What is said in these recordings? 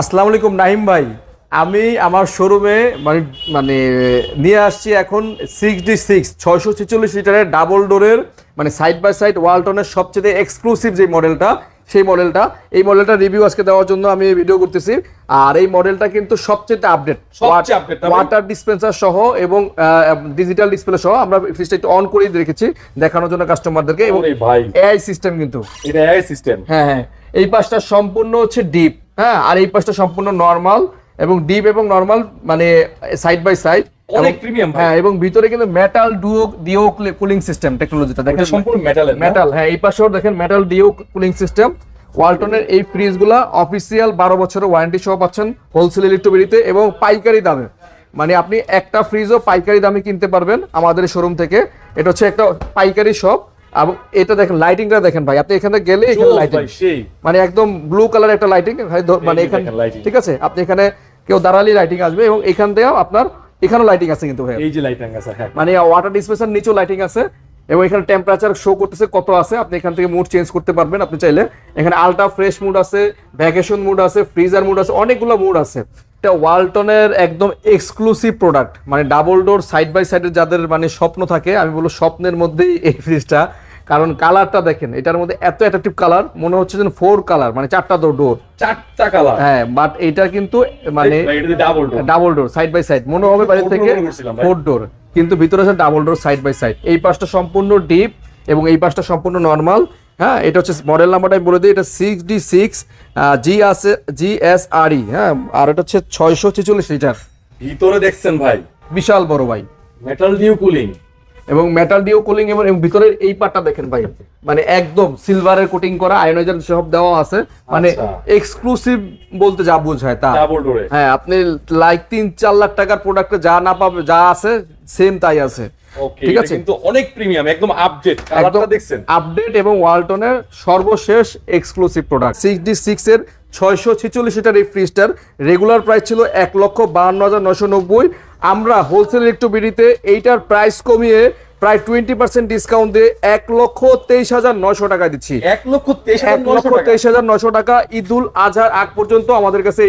আসসালামু আলাইকুম নাহিম ভাই। আমি আমার শোরুমে মানে মানে নিয়ে আসছি এখন সিক্সটি সিক্স ছয়শো ছেচল্লিশ লিটারের ডাবল ডোরের মানে সাইড বাই সাইড ওয়ালটনের সবচেয়ে এক্সক্লুসিভ যে মডেলটা সেই মডেলটা এই মডেলটা রিভিউ আজকে দেওয়ার জন্য আমি ভিডিও করতেছি। আর এই মডেলটা কিন্তু সবচেয়ে আপডেট? ওয়াটার ডিসপেন্সার সহ এবং ডিজিটাল ডিসপ্লে সহ আমরা ফ্রিজটা একটু অন করেই রেখেছি দেখানোর জন্য কাস্টমারদেরকে এবং এআই সিস্টেম কিন্তু। এটা এআই সিস্টেম হ্যাঁ হ্যাঁ। এই পাশটা সম্পূর্ণ হচ্ছে ডিপ হ্যাঁ আর এই পাশটা সম্পূর্ণ নর্মাল এবং ডিপ এবং নর্মাল মানে সাইড বাই সাইড অনেক প্রিমিয়াম হ্যাঁ এবং ভিতরে কিন্তু metal duo duo cooling system টেকনোলজিটা দেখেন সম্পূর্ণ মেটালের মেটাল হ্যাঁ এই পাশেও দেখেন মেটাল ডিও কুলিং সিস্টেম ওয়ালটনের এই ফ্রিজগুলা অফিসিয়াল বারো বছরের ওয়ারেন্টি সহ পাচ্ছেন হোলসেল ইলেকট্রিবিলিতে এবং পাইকারি দামে। মানে আপনি একটা ফ্রিজও পাইকারি দামে কিনতে পারবেন আমাদের শোরুম থেকে। এটা হচ্ছে একটা পাইকারি শপ এবং এটা দেখেন লাইটিংটা দেখেন ভাই। আপনি এখানে গেলে এখানে লাইটিং মানে একদম ব্লু কালার একটা লাইটিং মানে এখানে ঠিক আছে? আপনি এখানে কেউ দাঁড়ালি লাইটিং আসবে এবং এখান থেকেও আপনার এখানেও লাইটিং আছে কিন্তু ভাই এই যে লাইট আছে হ্যাঁ। মানে ওয়াটার ডিসপেন্সার নিচেও লাইটিং আছে এবং এখানে টেম্পারেচার শো করতেছে কত আছে আপনি এখান থেকে মুড চেঞ্জ করতে পারবেন। আপনি চাইলে এখানে আলট্রা ফ্রেশ মুড আছে ভ্যাকেশন মুড আছে ফ্রিজার মুড আছে অনেকগুলো মুড আছে। এটা ওয়ালটনের একদম এক্সক্লুসিভ প্রোডাক্ট মানে ডাবল ডোর সাইড বাই সাইডে যাদের মানে স্বপ্ন থাকে আমি বলব স্বপ্নের মধ্যেই এই ফ্রিজটা কারণ কালারটা দেখেন এটার মধ্যে এত অ্যাট্রাকটিভ কালার মনে হচ্ছে যেন ফোর কালার মানে চারটা ডোর ডোর চারটা কালার হ্যাঁ বাট এটা কিন্তু মানে double door double door side by side মনে হবে বাইরে থেকে। ফোর ডোর কিন্তু ভিতরে আছে double door side by side এই পাশটা সম্পূর্ণ ডিপ এবং এই পাশটা সম্পূর্ণ নর্মাল হ্যাঁ এটা হচ্ছে মডেল নাম্বারটা আমি বলে দিই এটা সিক্স ডি সিক্স জি আছে জি এস আর ই হ্যাঁ আর এটা হচ্ছে ছয়শো ছেচল্লিশ লিটার। ভিতরে দেখছেন ভাই। বিশাল বড় ভাই। মেটাল নিউ কুলিং এবং মেটাল ডিও কুলিং এবং ভিতরের এই পার্টটা দেখেন ভাই। মানে একদম সিলভারের কোটিং করা আয়নাইজার সব দেওয়া আছে। মানে আচ্ছা। এক্সক্লুসিভ বলতে যা বোঝায় তা। হ্যাঁ আপনি লাইক তিন চার লাখ টাকার প্রোডাক্টে যা না পাবে যা আছে সেম তাই আছে। ঠিক আছে? কিন্তু অনেক প্রিমিয়াম একদম আপডেট কালারটা দেখছেন? আপডেট এবং ওয়ালটনের সর্বশেষ exclusive product six D six এর ছয়শো ছেচল্লিশ লিটার এই ফ্রিজটার রেগুলার প্রাইস ছিল এক লক্ষ বাহান্ন হাজার নশো নব্বই। আমরা হোলসেল ইলেকট্রোবিডিতে এইটার প্রাইস কমিয়ে প্রায় টোয়েন্টি পার্সেন্ট ডিসকাউন্ট দিয়ে এক লক্ষ তেইশ হাজার নশো টাকা দিচ্ছি। এক লক্ষ এক লক্ষ তেইশ হাজার নশো টাকা ঈদুল আজহার আগ পর্যন্ত আমাদের কাছে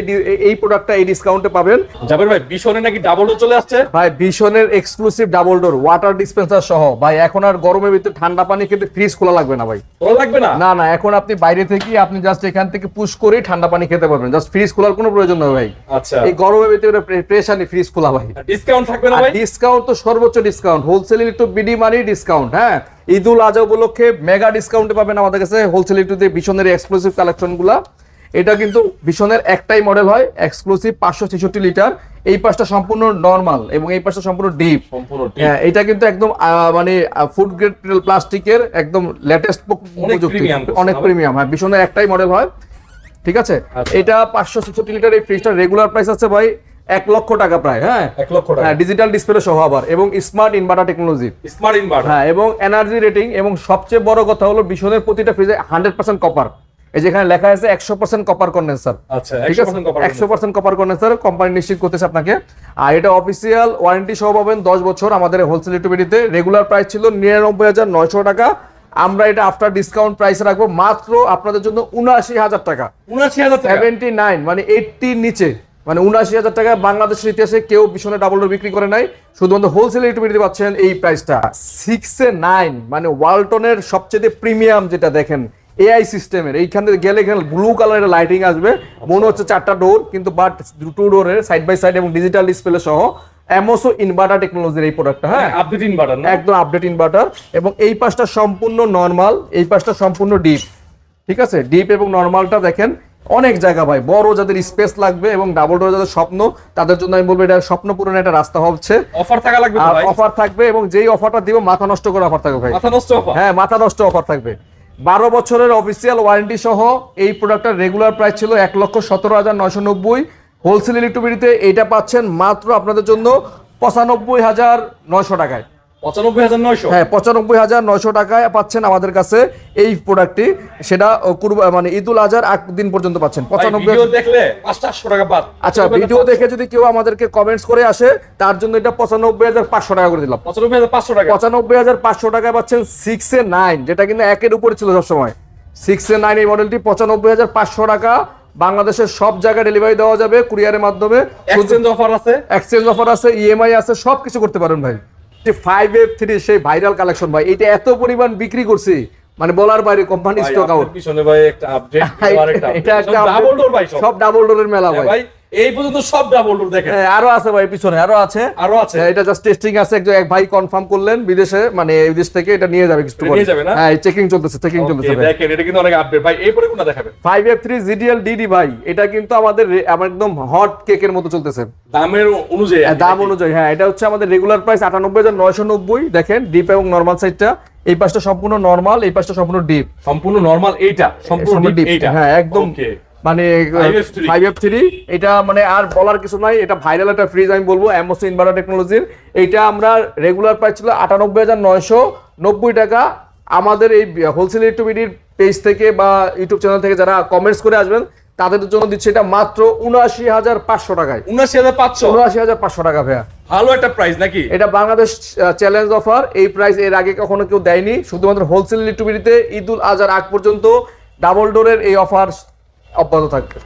এই প্রোডাক্টটা এই ডিসকাউন্টে পাবেন। যাবেন ভাই বিশনে নাকি ডাবল ডোর চলে আসছে? ভাই ভীষণের exclusive double door water dispenser সহ। ভাই এখন আর গরমের ভিতরে ঠান্ডা পানি খেতে ফ্রিজ খোলা লাগবে না ভাই। ভালো লাগবে না? না না এখন আপনি বাইরে থেকে আপনি জাস্ট এখান থেকে পুশ করে ঠান্ডা পানি খেতে পারবেন। জাস্ট ফ্রিজ খোলার কোনো প্রয়োজন নেই ভাই। আচ্ছা। এই গরমের ভিতরে প্রেশার নেই ফ্রিজ খোলা ভাই। ডিসকাউন্ট থাকবে না ভাই? ডিসকাউন্ট তো সর্বোচ্চ ডিসকাউন্ট হোলসেল একটু বিডি মানি ডিসকাউন্ট হ্যাঁ? ঈদুল আজহা উপলক্ষে মেগা ডিসকাউন্টে পাবেন আমাদের কাছে হোলসেল একটুতে ভীষণের এক্সক্লুসিভ কালেকশনগুলা। এটা কিন্তু ভীষণের একটাই মডেল হয় এক্সক্লুসিভ পাঁচশো ছেষট্টি লিটার এই পাশটা সম্পূর্ণ নর্মাল এবং এই পাশটা সম্পূর্ণ ডিপ হ্যাঁ এটা কিন্তু একদম মানে ফুড গ্রেড প্লাস্টিকের একদম লেটেস্ট অনেক প্রযুক্তি। অনেক প্রিমিয়াম হ্যাঁ ভীষণের একটাই মডেল হয়। ঠিক আছে? আচ্ছা। এটা পাঁচশো ছেষট্টি লিটার এই ফ্রিজটার রেগুলার প্রাইস আছে ভাই এক লক্ষ টাকা প্রায় হ্যাঁ? এক লক্ষ টাকা। হ্যাঁ ডিজিটাল ডিসপ্লে সহ আবার এবং smart inverter technology smart inverter হ্যাঁ এবং এনার্জি রেটিং এবং সবচেয়ে বড় কথা হলো ভীষণের প্রতিটা ফ্রিজে হান্ড্রেড পার্সেন্ট কপার এই যেখানে লেখা আছে একশো পার্সেন্ট কপার কন্ডেন্সার আচ্ছা ঠিক আছে? একশো পার্সেন্ট কপার কন্ডেন্সার কোম্পানি নিশ্চিত করতেছে আপনাকে। আর এটা অফিসিয়াল ওয়ারেন্টি সহ পাবেন দশ বছর আমাদের হোলসেল ইলেকট্রিবিটিতে রেগুলার প্রাইস ছিল নিরানব্বই হাজার নয়শো টাকা। আমরা এটা আফটার ডিসকাউন্ট প্রাইস রাখব। মাত্র আপনাদের জন্য উনআশি হাজার টাকা। উনআশি হাজার সেভেন্টি নাইন মানে এইটটির নিচে। মানে উনআশি হাজার টাকা বাংলাদেশের ইতিহাসে কেউ ভীষণে ডাবল ডোর বিক্রি করে নাই। শুধুমাত্র হোলসেল ইলেকট্রিবিটি পাচ্ছেন এই প্রাইসটা সিক্সে নাইন মানে ওয়ালটনের সবচেয়ে প্রিমিয়াম যেটা দেখেন এআই সিস্টেমের এইখান থেকে গেলে এখানে ব্লু কালারের লাইটিং আসবে। মনে হচ্ছে চারটা ডোর কিন্তু বাট টু ডোরের সাইড বাই সাইড এবং ডিজিটাল ডিসপ্লে সহ অ্যামোসো ইনভার্টার টেকনোলজির এই প্রোডাক্টটা হ্যাঁ? আপডেট ইনভার্টার না? একদম আপডেট ইনভার্টার এবং এই পাশটা সম্পূর্ণ নর্মাল এই পাশটা সম্পূর্ণ ডিপ ঠিক আছে? ডিপ এবং নর্মালটা দেখেন অনেক জায়গা ভাই বড় যাদের স্পেস লাগবে এবং ডাবল ডোর যাদের স্বপ্ন তাদের জন্য আমি বলব এটা স্বপ্ন পূরণের একটা রাস্তা হচ্ছে। অফার থাকা লাগবে আর ভাই? অফার থাকবে এবং যেই অফারটা দিব মাথা নষ্ট করে অফার থাকবে ভাই। মাথা নষ্ট অফার হ্যাঁ মাথা নষ্ট অফার থাকবে। বারো বছরের অফিসিয়াল ওয়ারেন্টি সহ এই প্রোডাক্টটার রেগুলার প্রাইস ছিল এক লক্ষ সতেরো হাজার নয়শো নব্বই। হোলসেল ইলেকট্রিবিটিতে এইটা পাচ্ছেন মাত্র আপনাদের জন্য পঁচানব্বই হাজার নয়শো টাকায়। হ্যাঁ পঁচানব্বই হাজার নয়শো টাকায় পাচ্ছেন আমাদের কাছে এই প্রোডাক্টটি সেটা মানে ঈদুল আজহার আগ দিন পর্যন্ত পাচ্ছেন। পঁচানব্বই ভিডিও দেখলে আচ্ছা ভিডিও দেখে যদি কেউ আমাদেরকে কমেন্টস করে আসে তার জন্য এটা পঁচানব্বই হাজার পাঁচশো টাকা করে দিলাম। পঁচানব্বই হাজার পাঁচশো টাকা। পঁচানব্বই হাজার পাঁচশো টাকায় পাচ্ছেন সিক্স এ নাইন যেটা কিন্তু একের উপরে ছিল সবসময়। সিক্স এ নাইন এই মডেলটি পঁচানব্বই হাজার পাঁচশো টাকা। বাংলাদেশের সব জায়গায় ডেলিভারি দেওয়া যাবে কুরিয়ারের মাধ্যমে। এক্সচেঞ্জ অফার আছে। এক্সচেঞ্জ অফার আছে ইএমআই আছে সব কিছু করতে পারেন ভাই। ফাইভ এফ থ্রি সেই ভাইরাল কালেকশন ভাই এটা এত পরিমাণ বিক্রি করছি। মানে বলার বাইরে কোম্পানি স্টক আউট পিছনে ভাই একটা আপডেট এটা একটা ডাবল ডোর ভাই সব। ডাবল ডোরের মেলা হ্যাঁ ভাই এই পর্যন্ত সব ডাবল ডোর দেখেন। হ্যাঁ, আরও আছে ভাই পিছনে আরও আছে। আরও আছে? হ্যাঁ, এটা জাস্ট টেস্টিং আছে একজন এক ভাই কনফার্ম করলেন বিদেশে মানে বিদেশ থেকে এটা নিয়ে যাবে কিছু নিয়ে যাবে না? হ্যাঁ চেকিং চলতেছে চেকিং চলতেছে দেখেন এটা কিন্তু অনেক আপডেট ভাই এরপরে কোনটা ডিডি ভাই এটা কিন্তু আমাদের একদম হট কেকের মতো চলতেছে। দামের অনুযায়ী হ্যাঁ, দাম অনুযায়ী হ্যাঁ এটা হচ্ছে আমাদের রেগুলার প্রাইস আটানব্বই হাজার নয়শো নব্বই দেখেন ডিপ এবং নর্মাল সাইডটা এই পাশটা সম্পূর্ণ নর্মাল এই পাশটা সম্পূর্ণ ডিপ সম্পূর্ণ নরমাল এইটা সম্পূর্ণ ডিপ এইটা। হ্যাঁ একদম মানে 5F3 ফাইভ এফ থ্রি এটা মানে আর বলার কিছু নাই এটা ভাইরাল একটা ফ্রিজ আমি বলব অ্যামোসি ইনভার্টার টেকনোলজির এইটা আমরা রেগুলার প্রাইস ছিল আটানব্বই হাজার নয়শো নব্বই টাকা। আমাদের এই হোলসেল ইউটিউবিডির পেজ থেকে বা ইউটিউব চ্যানেল থেকে যারা কমেন্টস করে আসবেন তাদের জন্য দিচ্ছে এটা মাত্র উনআশি হাজার পাঁচশো টাকায়। উনআশি হাজার পাঁচশো? উনআশি হাজার পাঁচশো টাকা ভাইয়া। ভালো একটা প্রাইস নাকি? এটা বাংলাদেশ চ্যালেঞ্জ অফার এই প্রাইস এর আগে কখনো কেউ দেয়নি। শুধুমাত্র হোলসেল ইলেকট্রিবিটিতে ঈদ উল আজহার আগ পর্যন্ত ডাবল ডোরের এই অফার অব্যাহত থাকবে।